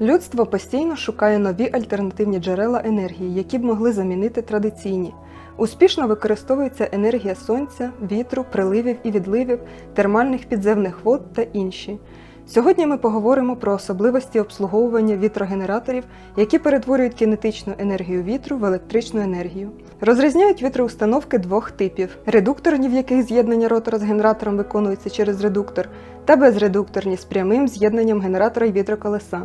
Людство постійно шукає нові альтернативні джерела енергії, які б могли замінити традиційні. Успішно використовується енергія сонця, вітру, приливів і відливів, термальних підземних вод та інші. Сьогодні ми поговоримо про особливості обслуговування вітрогенераторів, які перетворюють кінетичну енергію вітру в електричну енергію. Розрізняють вітроустановки двох типів: редукторні, в яких з'єднання ротора з генератором виконується через редуктор, та безредукторні з прямим з'єднанням генератора і вітроколеса.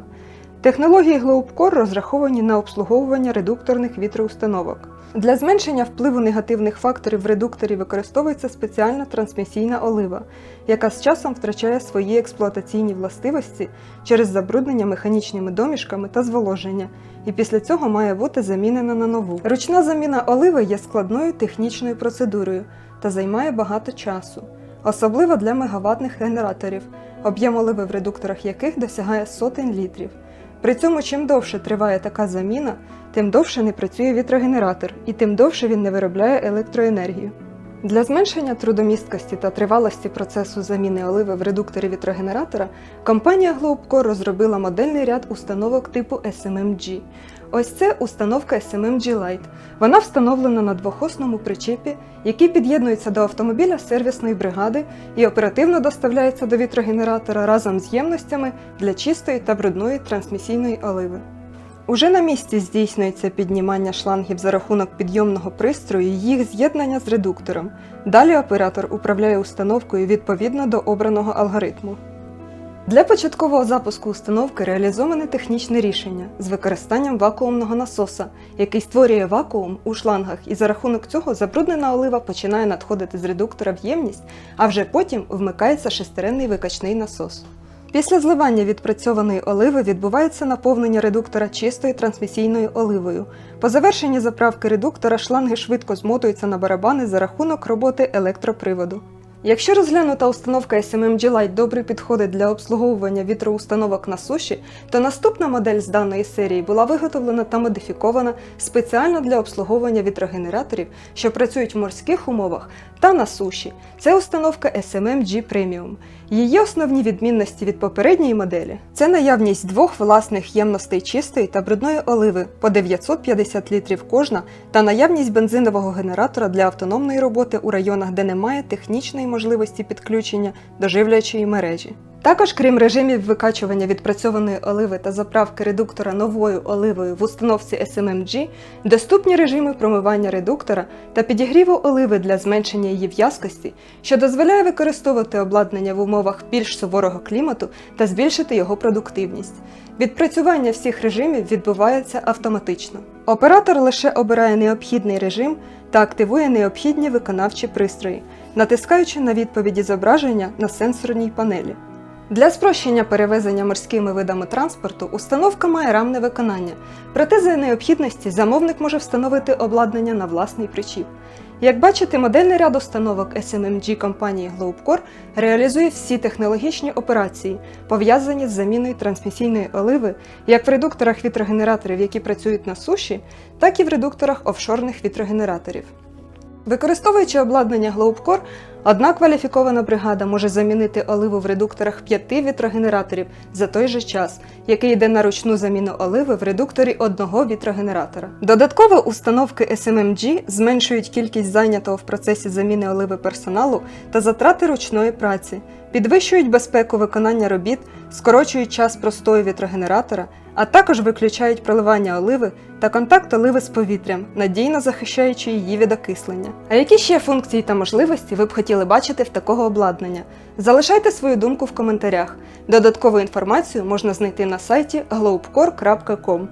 Технології Globcore розраховані на обслуговування редукторних вітроустановок. Для зменшення впливу негативних факторів в редукторі використовується спеціальна трансмісійна олива, яка з часом втрачає свої експлуатаційні властивості через забруднення механічними домішками та зволоження, і після цього має бути замінена на нову. Ручна заміна оливи є складною технічною процедурою та займає багато часу, особливо для мегаватних генераторів, об'єм оливи в редукторах яких досягає сотень літрів. При цьому, чим довше триває така заміна, тим довше не працює вітрогенератор і тим довше він не виробляє електроенергію. Для зменшення трудомісткості та тривалості процесу заміни оливи в редукторі вітрогенератора компанія Globcore розробила модельний ряд установок типу SMMG. Ось це установка SMMG Lite. Вона встановлена на двохосному причепі, який під'єднується до автомобіля сервісної бригади і оперативно доставляється до вітрогенератора разом з ємностями для чистої та брудної трансмісійної оливи. Уже на місці здійснюється піднімання шлангів за рахунок підйомного пристрою і їх з'єднання з редуктором. Далі оператор управляє установкою відповідно до обраного алгоритму. Для початкового запуску установки реалізоване технічне рішення з використанням вакуумного насоса, який створює вакуум у шлангах, і за рахунок цього забруднена олива починає надходити з редуктора в ємність, а вже потім вмикається шестеренний викачний насос. Після зливання відпрацьованої оливи відбувається наповнення редуктора чистою трансмісійною оливою. По завершенні заправки редуктора шланги швидко змотуються на барабани за рахунок роботи електроприводу. Якщо розглянута установка SMMG Lite добре підходить для обслуговування вітроустановок на суші, то наступна модель з даної серії була виготовлена та модифікована спеціально для обслуговування вітрогенераторів, що працюють в морських умовах та на суші. Це установка SMMG Premium. Її основні відмінності від попередньої моделі це наявність двох власних ємностей чистої та брудної оливи по 950 літрів кожна та наявність бензинового генератора для автономної роботи у районах, де немає технічної можливості підключення до живлячої мережі. Також, крім режимів викачування відпрацьованої оливи та заправки редуктора новою оливою в установці SMMG, доступні режими промивання редуктора та підігріву оливи для зменшення її в'язкості, що дозволяє використовувати обладнання в умовах більш суворого клімату та збільшити його продуктивність. Відпрацювання всіх режимів відбувається автоматично. Оператор лише обирає необхідний режим та активує необхідні виконавчі пристрої, натискаючи на відповіді зображення на сенсорній панелі. Для спрощення перевезення морськими видами транспорту установка має рамне виконання, проте за необхідності замовник може встановити обладнання на власний причіп. Як бачите, модельний ряд установок SMMG компанії Globcore реалізує всі технологічні операції, пов'язані з заміною трансмісійної оливи як в редукторах вітрогенераторів, які працюють на суші, так і в редукторах офшорних вітрогенераторів. Використовуючи обладнання Globcore, одна кваліфікована бригада може замінити оливу в редукторах п'яти вітрогенераторів за той же час, який йде на ручну заміну оливи в редукторі одного вітрогенератора. Додатково установки SMMG зменшують кількість зайнятого в процесі заміни оливи персоналу та затрати ручної праці, підвищують безпеку виконання робіт, скорочують час простою вітрогенератора, а також виключають проливання оливи та контакт оливи з повітрям, надійно захищаючи її від окислення. А які ще функції та можливості ви б хотіли бачити в такого обладнання? Залишайте свою думку в коментарях. Додаткову інформацію можна знайти на сайті globecore.com.